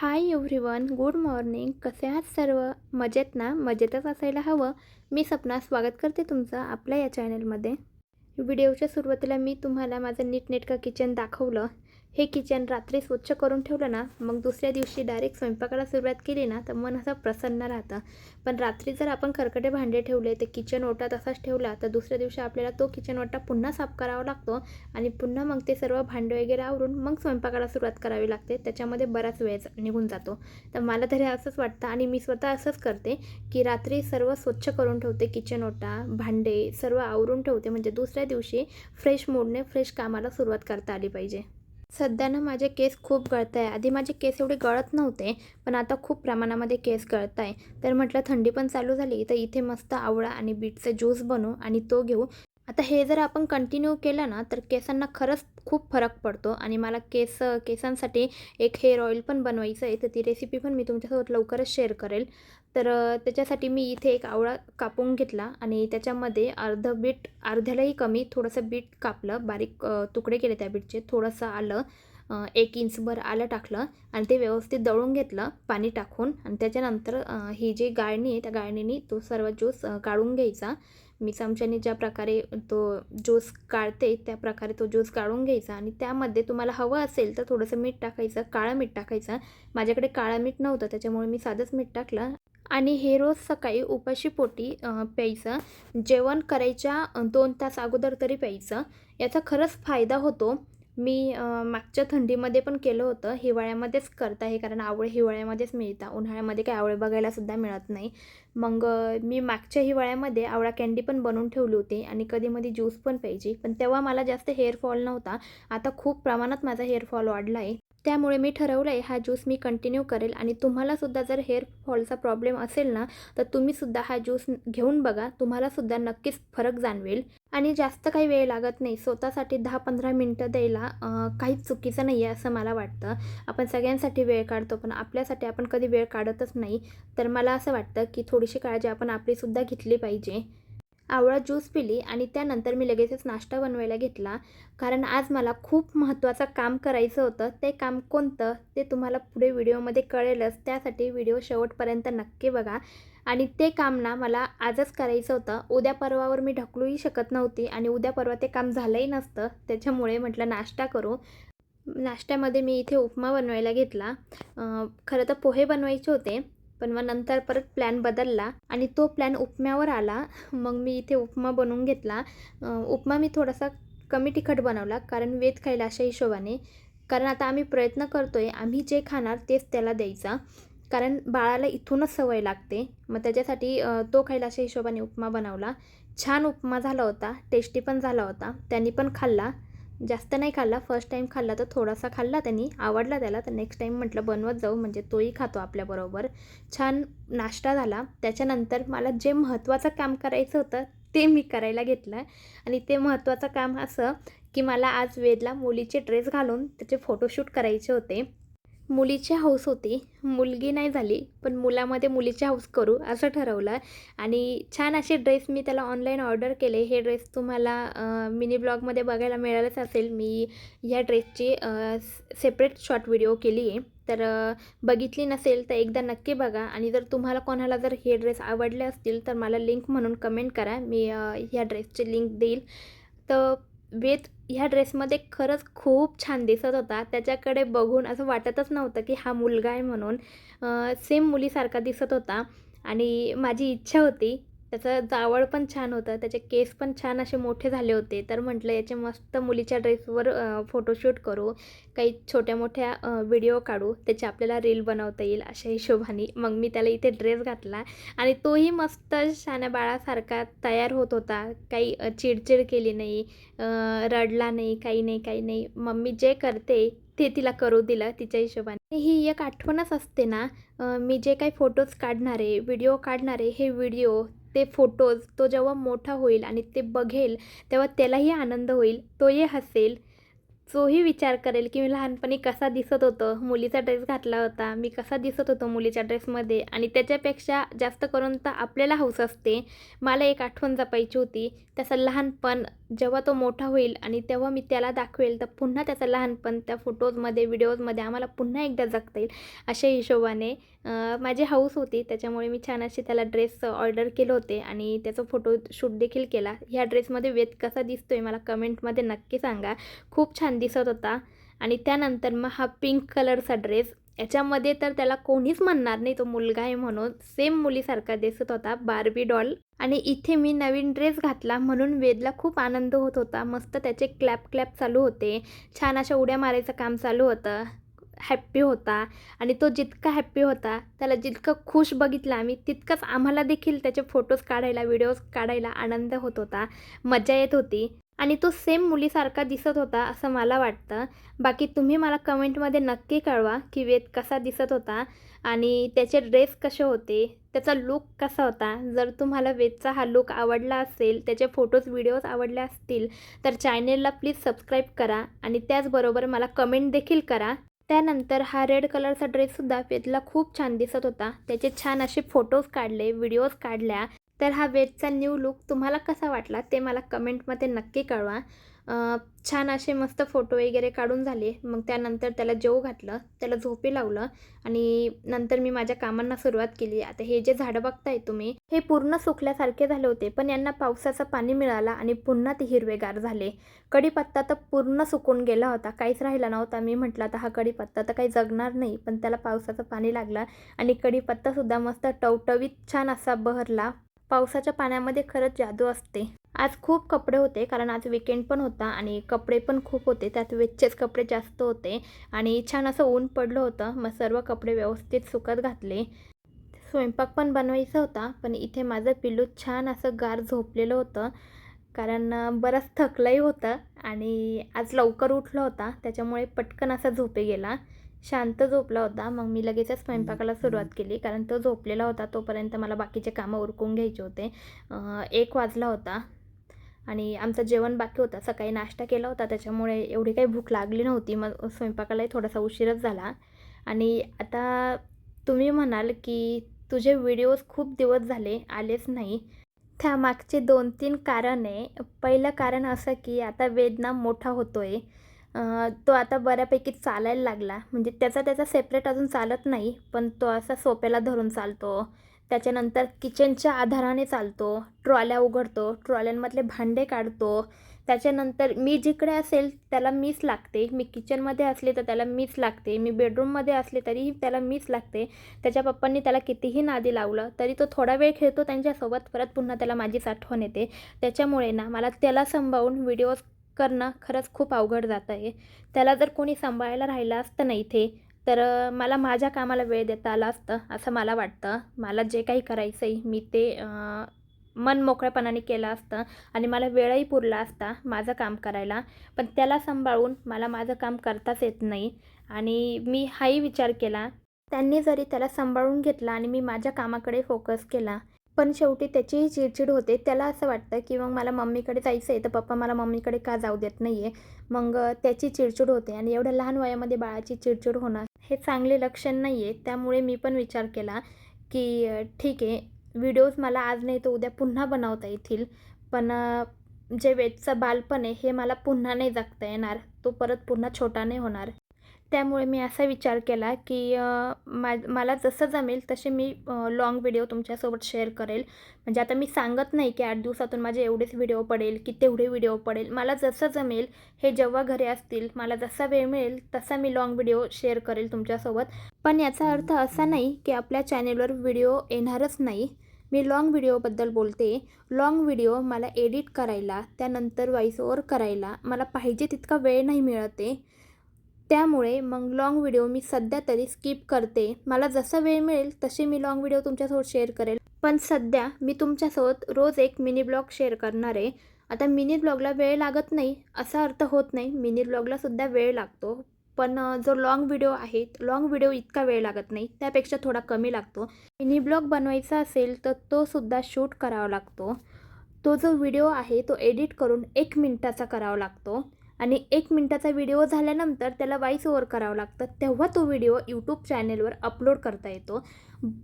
Hi everyone good morning कसे आहात सर्व? मजेत ना? मजेतच असायला हवं. मी सपना स्वागत करते तुमचं आपल्या या चॅनलमध्ये व्हिडिओच्या सुरुवातीला मी तुम्हाला माझं नीटनेटकं किचन दाखवलं. हे किचन रात्री स्वच्छ करून ठेवलं ना मग दुसऱ्या दिवशी डायरेक्ट स्वयंपाकाला सुरुवात केली ना तर मन असं प्रसन्न राहतं. पण रात्री जर आपण खरकटे भांडे ठेवले ते किचन ओटा तसाच ठेवला तर दुसऱ्या दिवशी आपल्याला तो किचन ओटा पुन्हा साफ करावा लागतो आणि पुन्हा मग ते सर्व भांडे वगैरे आवरून मग स्वयंपाकाला सुरुवात करावी लागते. त्याच्यामध्ये बराच वेळ निघून जातो. तर मला तरी असंच वाटतं आणि मी स्वतः असंच करते की रात्री सर्व स्वच्छ करून ठेवते किचन ओटा भांडे सर्व आवरून ठेवते. म्हणजे दुसऱ्या दिवशी फ्रेश मूडने फ्रेश कामाला सुरुवात करता आली पाहिजे. सध्या ना माझे केस खूप गळत आहे आधी माझे केस एवढे गळत नव्हते पण आता खूप प्रमाणामध्ये केस गळत आहे तर म्हटलं थंडी पण चालू झाली तर इथे मस्त आवळा आणि बीटचा ज्यूस बनवू आणि तो घेऊ. आता हे जर आपण कंटिन्यू केलं ना तर केसांना खरंच खूप फरक पडतो. आणि मला केस केसांसाठी एक हेअर ऑइल पण बनवायचं आहे तर ती रेसिपी पण मी तुमच्यासोबत लवकरच शेअर करेल. तर त्याच्यासाठी मी इथे एक आवळा कापून घेतला आणि त्याच्यामध्ये अर्धं बीट अर्ध्यालाही कमी थोडंसं बीट कापलं बारीक तुकडे केले त्या बीटचे थोडंसं आलं एक इंचभर आलं टाकलं आणि ते व्यवस्थित दळून घेतलं पाणी टाकून आणि त्याच्यानंतर ही जी गाळणी आहे त्या गाळणीने तो सर्व ज्यूस काढून घ्यायचा. मी चमच्याने ज्या प्रकारे तो ज्यूस काढते त्या प्रकारे तो ज्यूस काढून घ्यायचा आणि त्यामध्ये तुम्हाला हवं असेल तर थोडंसं मीठ टाकायचं काळं मीठ टाकायचं. माझ्याकडे काळं मीठ नव्हतं त्याच्यामुळे मी साधंच मीठ टाकलं आणि हे रोज सकाळी उपाशी पोटी प्यायचं. जेवण करायच्या दोन तास अगोदर तरी प्यायचं. याचा खरंच फायदा होतो. मी मागच्या थंडीमध्ये पण केलं होतं. हिवाळ्यामध्येच करता हे कारण आवळे हिवाळ्यामध्येच मिळतात उन्हाळ्यामध्ये काय आवळे बघायलासुद्धा मिळत नाही. मग मी मागच्या हिवाळ्यामध्ये आवळा कॅन्डी पण बनवून ठेवली होती आणि कधीमध्ये ज्यूस पण प्यायची. पण तेव्हा मला जास्त हेअरफॉल नव्हता. आता खूप प्रमाणात माझा हेअरफॉल वाढला आहे त्यामुळे मी ठरवलं आहे हा ज्यूस मी कंटिन्यू करेल. आणि तुम्हालासुद्धा जर हेअर फॉलचा प्रॉब्लेम असेल ना तर तुम्हीसुद्धा हा ज्यूस घेऊन बघा. तुम्हालासुद्धा नक्कीच फरक जाणवेल. आणि जास्त काही वेळ लागत नाही. स्वतःसाठी दहा पंधरा मिनटं द्यायला काहीच चुकीचं नाही आहे असं मला वाटतं. आपण सगळ्यांसाठी वेळ काढतो पण आपल्यासाठी आपण कधी वेळ काढतच नाही. तर मला असं वाटतं की थोडीशी काळजी आपण आपलीसुद्धा घेतली पाहिजे. आवळा ज्यूस पिली आणि त्यानंतर मी लगेचच नाश्ता बनवायला घेतला. कारण आज मला खूप महत्त्वाचं काम करायचं होतं. ते काम कोणतं ते तुम्हाला पुढे व्हिडिओमध्ये कळेलच. त्यासाठी व्हिडिओ शेवटपर्यंत नक्की बघा. आणि ते काम ना मला आजच करायचं होतं. उद्या परवावर मी ढकलूही शकत नव्हती आणि उद्या परवा ते काम झालंही नसतं. त्याच्यामुळे म्हटलं नाश्ता करू. नाश्त्यामध्ये मी इथे उपमा बनवायला घेतला. खरं तर पोहे बनवायचे होते. पण मग नंतर परत प्लॅन बदलला आणि तो प्लॅन उपम्यावर आला. मग मी इथे उपमा बनवून घेतला. उपमा मी थोडासा कमी तिखट बनवला कारण वेत खायला अशा हिशोबाने. कारण आता आम्ही प्रयत्न करतो आहे आम्ही जे खाणार तेच त्याला द्यायचा. कारण बाळाला इथूनच सवय लागते. मग त्याच्यासाठी तो खायला अशा हिशोबाने उपमा बनवला. छान उपमा झाला होता टेस्टी पण झाला होता. त्यांनी पण खाल्ला. जास्त नाही खाल्ला. फर्स्ट टाईम खाल्ला तर थोडासा खाल्ला त्यांनी. आवडला त्याला. तर नेक्स्ट टाईम म्हटलं बनवत जाऊ. म्हणजे तोही खातो आपल्याबरोबर छान नाश्ता झाला. त्याच्यानंतर मला जे महत्त्वाचं काम करायचं होतं ते मी करायला घेतलं. आणि ते महत्त्वाचं काम असं की मला आज वेदला मुलीचे ड्रेस घालून त्याचे फोटोशूट करायचे होते. मुलीची हौस होती. मुलगी नाही झाली पण मुलामध्ये मुलीची हौस करू असं ठरवलं. आणि छान असे ड्रेस मी त्याला ऑनलाईन ऑर्डर केले. हे ड्रेस तुम्हाला मिनी ब्लॉगमध्ये बघायला मिळालंच असेल. मी ह्या ड्रेसची सेपरेट शॉर्ट व्हिडिओ केली आहे. तर बघितली नसेल तर एकदा नक्की बघा. आणि जर तुम्हाला कोणाला जर हे ड्रेस आवडले असतील तर मला लिंक म्हणून कमेंट करा. मी ह्या ड्रेसची लिंक देईल. तर वेद ह्या ड्रेसमध्ये खरंच खूप छान दिसत होता. त्याच्याकडे बघून असं वाटतच नव्हतं की हा मुलगा आहे म्हणून. सेम मुलीसारखा दिसत होता. आणि माझी इच्छा होती त्याचं जावळ पण छान होतं. त्याचे केस पण छान असे मोठे झाले होते. तर म्हटलं याचे मस्त मुलीच्या ड्रेसवर फोटोशूट करू. काही छोट्या मोठ्या व्हिडिओ काढू. त्याचे आपल्याला रील बनवता येईल अशा हिशोबाने. मग मी त्याला इथे ड्रेस घातला. आणि तोही मस्त शाण्या बाळासारखा तयार होत होता. काही चिडचिड केली नाही रडला नाही काही नाही काही नाही. मम्मी जे करते ते तिला करू दिलं तिच्या हिशोबाने. ही एक आठवणच असते ना मी जे काही फोटोज काढणारे व्हिडिओ काढणारे हे व्हिडिओ ते फोटोज तो जेव्हा मोठा होईल आणि ते बघेल तेव्हा त्यालाही आनंद होईल तोही हसेल तोही विचार करेल की मी लहानपणी कसा दिसत होतो मुलीचा ड्रेस घातला होता मी कसा दिसत होतो मुलीच्या ड्रेसमध्ये आणि त्याच्यापेक्षा जास्त करून तर आपल्याला हौस असते. मला एक आठवण जपायची होती त्याचं लहानपण जेव्हा तो मोठा होईल आणि तेव्हा मी त्याला दाखवेल तर पुन्हा त्याचं लहानपण त्या फोटोजमध्ये व्हिडिओजमध्ये आम्हाला पुन्हा एकदा जगता येईल अशा हिशोबाने माझी हौस होती त्याच्यामुळे मी छान असे त्याला ड्रेस ऑर्डर केले होते आणि त्याचा फोटो शूट देखील केला. ह्या ड्रेसमध्ये वेद कसा दिसतो आहे मला कमेंटमध्ये नक्की सांगा. खूप छान दिसत होता आणि त्यानंतर मग हा पिंक कलरचा ड्रेस याच्यामध्ये तर त्याला कोणीच म्हणणार नाही तो मुलगा आहे म्हणून. सेम मुलीसारखा दिसत होता बार्बी डॉल आणि इथे मी नवीन ड्रेस घातला म्हणून वेदला खूप आनंद होत होता. मस्त त्याचे क्लॅप क्लॅप चालू होते. छान अशा उड्या मारायचं काम चालू होतं. हॅप्पी होता. आणि तो जितका हॅप्पी होता त्याला जितकं खुश बघितलं आम्ही तितकंच आम्हाला देखील त्याचे फोटोज काढायला व्हिडिओज काढायला आनंद होत होता. मजा येत होती. आणि तो सेम मुलीसारखा दिसत होता असं मला वाटतं. बाकी तुम्ही मला कमेंटमध्ये नक्की कळवा की वेद कसा दिसत होता आणि त्याचे ड्रेस कसे होते त्याचा लुक कसा होता. जर तुम्हाला वेदचा हा लुक आवडला असेल त्याचे फोटोज व्हिडिओज आवडले असतील तर चॅनेलला प्लीज सबस्क्राईब करा आणि त्याचबरोबर मला कमेंट देखील करा. त्यानंतर हा रेड कलरचा ड्रेससुद्धा वेदला खूप छान दिसत होता. त्याचे छान असे फोटोज काढले व्हिडिओज काढल्या. तर हा वेदचा न्यू लुक तुम्हाला कसा वाटला ते मला कमेंटमध्ये नक्की कळवा. छान असे मस्त फोटो वगैरे काढून झाले. मग त्यानंतर त्याला जेव घातलं त्याला झोपी लावलं आणि नंतर मी माझ्या कामांना सुरुवात केली. आता हे जे झाडं बघताय तुम्ही हे पूर्ण सुकल्यासारखे झाले होते पण यांना पावसाचं पाणी मिळालं आणि पुन्हा ते हिरवेगार झाले. कढीपत्ता तर पूर्ण सुकून गेला होता काहीच राहिला नव्हता. मी म्हटलं आता हा कढीपत्ता तर काही जगणार नाही पण त्याला पावसाचं पाणी लागलं आणि कढीपत्तासुद्धा मस्त टवटवीत छान असा बहरला. पावसाच्या पाण्यामध्ये खरंच जादू असते. आज खूप कपडे होते कारण आज विकेंड पण होता आणि कपडे पण खूप होते. त्यात वेचचेच कपडे जास्त होते आणि छान असं ऊन पडलं होतं. मग सर्व कपडे व्यवस्थित सुकत घातले. स्वयंपाक पण बनवायचा होता पण इथे माझं पिल्लू छान असं गार झोपलेलं होतं. कारण बराच बरंच थकलंही होतं आणि आज लवकर उठलं होता. त्याच्यामुळे पटकन असा झोपे गेला. शांत झोपला होता. मग मी लगेचच स्वयंपाकाला सुरुवात केली. कारण तो झोपलेला होता तोपर्यंत मला बाकीचे कामं उरकून घ्यायचे होते. एक वाजला होता. आणि आमचं जेवण बाकी होतं. सकाळी नाश्ता केला होता. त्याच्यामुळे एवढी काही भूक लागली नव्हती. मग स्वयंपाकालाही थोडासा उशीरच झाला. आणि आता तुम्ही म्हणाल की तुझे व्हिडिओज खूप दिवस झाले आलेच नाही. त्यामागचे दोन तीन कारण आहे. पहिलं कारण असं की आता वेदना मोठा होतो आहे तो आता बऱ्यापैकी चालायला लागला. म्हणजे त्याचा त्याचा सेपरेट अजून चालत नाही पण तो असा सोप्याला धरून चालतो. त्याच्यानंतर किचनच्या आधाराने चालतो. ट्रॉल्या उघडतो. ट्रॉल्यांमधले भांडे काढतो. त्याच्यानंतर मी जिकडे असेल त्याला मीच लागते. मी किचनमध्ये असले तर त्याला मीच लागते. मी बेडरूममध्ये असले तरीही त्याला मीच लागते. त्याच्या पप्पांनी त्याला कितीही नादी लावलं तरी तो थोडा वेळ खेळतो. त्यांच्यासोबत परत पुन्हा त्याला माझीच आठवण येते. त्याच्यामुळे ना मला त्याला सांभाळून व्हिडिओज करणं खरंच खूप अवघड जातं आहे. त्याला जर कोणी सांभाळायला राहिलं असतं ना इथे तर मला माझ्या कामाला वेळ देता आला असतं असं मला वाटतं. मला जे काही करायचं आहे मी ते मन मोकळेपणाने केलं असतं आणि मला वेळही पुरला असता माझं काम करायला. पण त्याला सांभाळून मला माझं काम करताच येत नाही आणि मी हाही विचार केला. त्यांनी जरी त्याला सांभाळून घेतला आणि मी माझ्या कामाकडे फोकस केला पण शेवटी त्याचीही चिडचिड होते. त्याला असं वाटतं की मग मला मम्मीकडे जायचं आहे तर पप्पा मला मम्मीकडे का जाऊ देत नाही आहे मग त्याची चिडचिड होते आणि एवढ्या लहान वयामध्ये बाळाची चिडचिड होणं हे चांगले लक्षण नाही आहे त्यामुळे मी पण विचार केला की ठीक आहे व्हिडिओज मला आज नाही तर उद्या पुन्हा बनवता येतील. पण जे वेदचं बालपण आहे हे मला पुन्हा नाही जगता येणार. तो परत पुन्हा छोटा नाही होणार. त्यामुळे मी असा विचार केला की मा मला जसं जमेल तसे मी लाँग व्हिडिओ तुमच्यासोबत शेअर करेल. म्हणजे आता मी सांगत नाही की आठ दिवसातून माझे एवढेच व्हिडिओ पडेल की तेवढे व्हिडिओ पडेल. मला जसं जमेल हे जेव्हा घरी असतील मला जसा वेळ मिळेल तसा मी लाँग व्हिडिओ शेअर करेल तुमच्यासोबत. पण याचा अर्थ असा नाही की आपल्या चॅनेलवर व्हिडिओ येणारच नाही. मी लाँग व्हिडिओबद्दल बोलते. लाँग व्हिडिओ मला एडिट करायला त्यानंतर व्हॉइस ओवर करायला मला पाहिजे तितका वेळ नाही मिळते त्यामुळे मग लाँग व्हिडिओ मी सध्या तरी स्किप करते. मला जसा वेळ मिळेल तसे मी लाँग व्हिडिओ तुमच्यासोबत शेअर करेल. पण सध्या मी तुमच्यासोबत रोज एक मिनी ब्लॉग शेअर करणार आहे. आता मिनी ब्लॉगला वेळ लागत नाही असा अर्थ होत नाही. मिनी ब्लॉगलासुद्धा वेळ लागतो. पण जो लाँग व्हिडिओ आहे लाँग व्हिडिओ इतका वेळ लागत नाही. त्यापेक्षा थोडा कमी लागतो. मिनी ब्लॉग बनवायचा असेल तर तो सुद्धा शूट करावा लागतो. तो जो व्हिडिओ आहे तो एडिट करून एक मिनटाचा करावा लागतो. आणि एक मिनटाचा व्हिडिओ झाल्यानंतर त्याला वाईस ओव्हर करावं लागतं. तेव्हा तो व्हिडिओ यूट्यूब चॅनेलवर अपलोड करता येतो.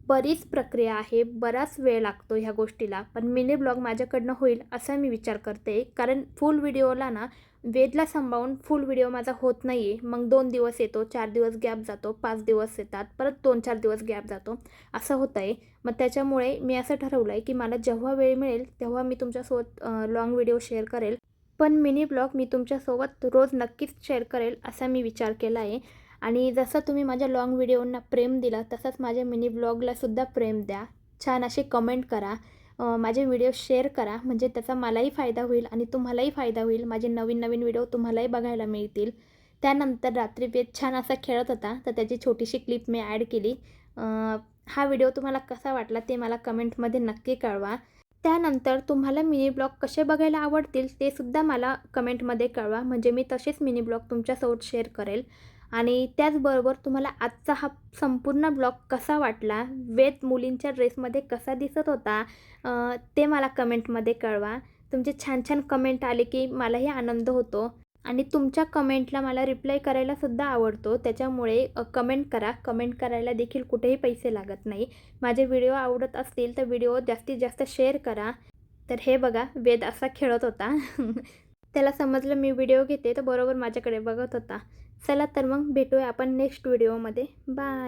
बरीच प्रक्रिया आहे. बराच वेळ लागतो ह्या गोष्टीला. पण मिनी ब्लॉग माझ्याकडनं होईल असा मी विचार करते. कारण फुल व्हिडिओला ना वेदला सांभाळून फुल व्हिडिओ माझा होत नाही आहे मग दोन दिवस येतो चार दिवस गॅप जातो पाच दिवस येतात परत दोन चार दिवस गॅप जातो. असं होतं आहे मग त्याच्यामुळे मी असं ठरवलं आहे की मला जेव्हा वेळ मिळेल तेव्हा मी तुमच्यासोबत लाँग व्हिडिओ शेअर करेल. पण मिनी ब्लॉग मी तुमच्यासोबत रोज नक्कीच शेअर करेल असा मी विचार केला आहे. आणि जसं तुम्ही माझ्या लाँग व्हिडिओंना प्रेम दिला तसंच माझ्या मिनी ब्लॉगलासुद्धा प्रेम द्या. छान असे कमेंट करा. माझे व्हिडिओ शेअर करा. म्हणजे त्याचा मलाही फायदा होईल आणि तुम्हालाही फायदा होईल. माझे नवीन नवीन व्हिडिओ तुम्हालाही बघायला मिळतील. त्यानंतर रात्री वेद छान असा खेळत होता. तर त्याची छोटीशी क्लिप मी ॲड केली. हा व्हिडिओ तुम्हाला कसा वाटला ते मला कमेंटमध्ये नक्की कळवा. त्यानंतर तुम्हाला मिनी ब्लॉग कसे बघायला आवडतील ते सुद्धा मला कमेंटमध्ये कळवा. म्हणजे मी तसेच मिनी ब्लॉग तुमच्यासोबत शेअर करेल. आणि त्याचबरोबर तुम्हाला आजचा हा संपूर्ण ब्लॉग कसा वाटला वेद मुलींच्या ड्रेसमध्ये कसा दिसत होता ते मला कमेंटमध्ये कळवा. तुमचे छान छान कमेंट आले की मलाही आनंद होतो. आणि तुमच्या कमेंटला मला रिप्लाय करायला सुद्धा आवडतो. त्याच्यामुळे कमेंट करा. कमेंट करायला देखील कुठेही पैसे लागत नाही. माझे व्हिडिओ आवडत असतील तर व्हिडिओ जास्तीत जास्त शेअर करा. तर हे बघा वेद असा खेळत होता. त्याला समजलं मी व्हिडिओ घेते तर बरोबर माझ्याकडे बघत होता. चला तर मग भेटूया आपण नेक्स्ट व्हिडिओमध्ये. बाय.